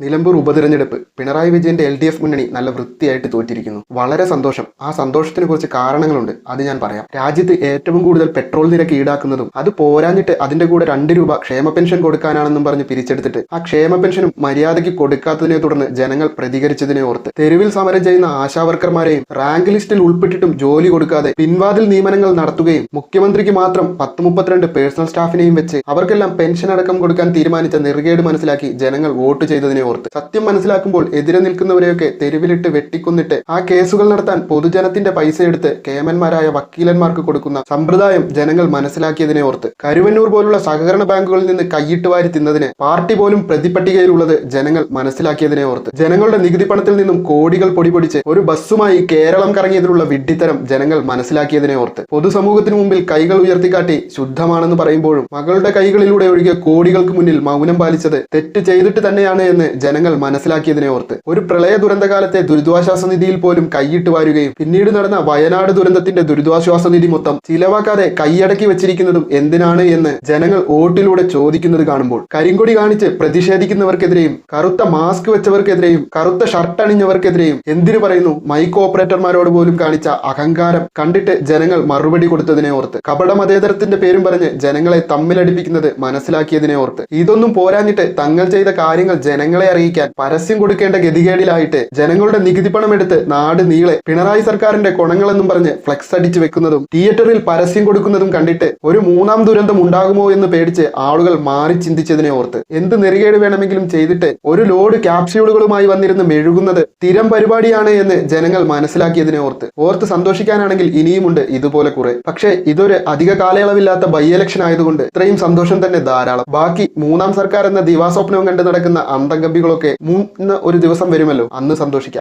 നിലമ്പൂർ ഉപതിരഞ്ഞെടുപ്പ് പിണറായി വിജയന്റെ L D F മുന്നണി നല്ല വൃത്തിയായിട്ട് തോറ്റിരിക്കുന്നു. വളരെ സന്തോഷം. ആ സന്തോഷത്തിന് കുറച്ച് കാരണങ്ങളുണ്ട്. അത് ഞാൻ പറയാം. രാജ്യത്ത് ഏറ്റവും കൂടുതൽ പെട്രോൾ നിരക്ക് ഈടാക്കുന്നതും അത് പോരാഞ്ഞിട്ട് അതിന്റെ കൂടെ രണ്ട് രൂപ ക്ഷേമ പെൻഷൻ കൊടുക്കാനാണെന്നും പറഞ്ഞ് പിരിച്ചെടുത്തിട്ട് ആ ക്ഷേമ പെൻഷനും മര്യാദയ്ക്ക് കൊടുക്കാത്തതിനെ തുടർന്ന് ജനങ്ങൾ പ്രതികരിച്ചതിനെ ഓർത്ത് തെരുവിൽ സമരം ചെയ്യുന്ന ആശാവർക്കർമാരെയും റാങ്ക് ലിസ്റ്റിൽ ഉൾപ്പെട്ടിട്ടും ജോലി കൊടുക്കാതെ പിൻവാതിൽ നിയമനങ്ങൾ നടത്തുകയും മുഖ്യമന്ത്രിക്ക് മാത്രം പത്ത് മുപ്പത്തിരണ്ട് പേഴ്സണൽ സ്റ്റാഫിനെയും വെച്ച് അവർക്കെല്ലാം പെൻഷൻ അടക്കം കൊടുക്കാൻ തീരുമാനിച്ച നെറുകേട് മനസ്സിലാക്കി ജനങ്ങൾ വോട്ട് ചെയ്തതിനെ ഓർത്ത് സത്യം മനസ്സിലാക്കുമ്പോൾ എതിരെ നിൽക്കുന്നവരെയൊക്കെ തെരുവിലിട്ട് വെട്ടിക്കൊന്നിട്ട് ആ കേസുകൾ നടത്താൻ പൊതുജനത്തിന്റെ പൈസ എടുത്ത് കേമന്മാരായ വക്കീലന്മാർക്ക് കൊടുക്കുന്ന സമ്പ്രദായം ജനങ്ങൾ മനസ്സിലാക്കിയതിനെ ഓർത്ത് കരുവന്നൂർ പോലുള്ള സഹകരണ ബാങ്കുകളിൽ നിന്ന് കൈയിട്ട് വാരി തിന്നതിന് പാർട്ടി പോലും പ്രതിപട്ടികയിലുള്ളത് ജനങ്ങൾ മനസ്സിലാക്കിയതിനെ ഓർത്ത് ജനങ്ങളുടെ നികുതി പണത്തിൽ നിന്നും കോടികൾ പൊടിപൊടിച്ച് ഒരു ബസ്സുമായി കേരളം കറങ്ങിയതിലുള്ള വിഡ്ഢിത്തരം ജനങ്ങൾ മനസ്സിലാക്കിയതിനെ ഓർത്ത് പൊതുസമൂഹത്തിന് മുമ്പിൽ കൈകൾ ഉയർത്തിക്കാട്ടി ശുദ്ധമാണെന്ന് പറയുമ്പോഴും മകളുടെ കൈകളിലൂടെ ഒഴുകിയ കോടികൾക്ക് മുന്നിൽ മൗനം പാലിച്ചത് തെറ്റ് ചെയ്തിട്ട് തന്നെയാണ് എന്ന് ജനങ്ങൾ മനസ്സിലാക്കിയതിനെ ഓർത്ത് ഒരു പ്രളയ ദുരന്തകാലത്തെ ദുരിതാശ്വാസ നിധിയിൽ പോലും കൈയിട്ട് വാരുകയും പിന്നീട് നടന്ന വയനാട് ദുരന്തത്തിന്റെ ദുരിതാശ്വാസ നിധി മൊത്തം ചിലവാക്കാതെ കൈയടക്കി വെച്ചിരിക്കുന്നതും എന്തിനാണ് എന്ന് ജനങ്ങൾ വോട്ടിലൂടെ ചോദിക്കുന്നത് കാണുമ്പോൾ കരിങ്കൊടി കാണിച്ച് പ്രതിഷേധിക്കുന്നവർക്കെതിരെയും കറുത്ത മാസ്ക് വെച്ചവർക്കെതിരെയും കറുത്ത ഷർട്ട് അണിഞ്ഞവർക്കെതിരെയും എന്തിനു പറയുന്നു? മൈക്ക് ഓപ്പറേറ്റർമാരോട് പോലും കാണിച്ച അഹങ്കാരം കണ്ടിട്ട് ജനങ്ങൾ മറുപടി കൊടുത്തതിനെ ഓർത്ത് കപട മതേതരത്തിന്റെ പേരും പറഞ്ഞ് ജനങ്ങളെ തമ്മിലടിപ്പിക്കുന്നത് മനസ്സിലാക്കിയതിനെ ഓർത്ത്. ഇതൊന്നും പോരാഞ്ഞിട്ട് തങ്ങൾ ചെയ്ത കാര്യങ്ങൾ ജനങ്ങളെ അറിയിക്കാൻ പരസ്യം കൊടുക്കേണ്ട ഗതികേടിലായിട്ട് ജനങ്ങളുടെ നികുതി പണം എടുത്ത് നാട് നീളെ പിണറായി സർക്കാരിന്റെ കൊണങ്ങളെന്നും പറഞ്ഞ് ഫ്ലെക്സ് അടിച്ചു വെക്കുന്നതും തിയേറ്ററിൽ പരസ്യം കൊടുക്കുന്നതും കണ്ടിട്ട് ഒരു മൂന്നാം ദുരന്തം ഉണ്ടാകുമോ എന്ന് പേടിച്ച് ആളുകൾ മാറി ചിന്തിച്ചതിനെ ഓർത്ത് എന്ത് നെറികേട് വേണമെങ്കിലും ചെയ്തിട്ട് ഒരു ലോഡ് ക്യാപ്സ്യൂളുകളുമായി വന്നിരുന്ന് മെഴുകുന്നത് സ്ഥിരം പരിപാടിയാണ് എന്ന് ജനങ്ങൾ മനസ്സിലാക്കിയതിനെ ഓർത്ത് ഓർത്ത് സന്തോഷിക്കാനാണെങ്കിൽ ഇനിയുമുണ്ട് ഇതുപോലെ കുറെ. പക്ഷേ ഇതൊരു അധിക കാലയളവില്ലാത്ത ബൈ എലക്ഷൻ ആയതുകൊണ്ട് ഇത്രയും സന്തോഷം തന്നെ ധാരാളം. ബാക്കി മൂന്നാം സർക്കാർ എന്ന ദിവാസ്വപ്നവും കണ്ട് നടക്കുന്ന അന്തംഗമ്പികളൊക്കെ മൂന്ന് ഒരു ദിവസം വരുമല്ലോ? അന്ന് സന്തോഷിക്കാം.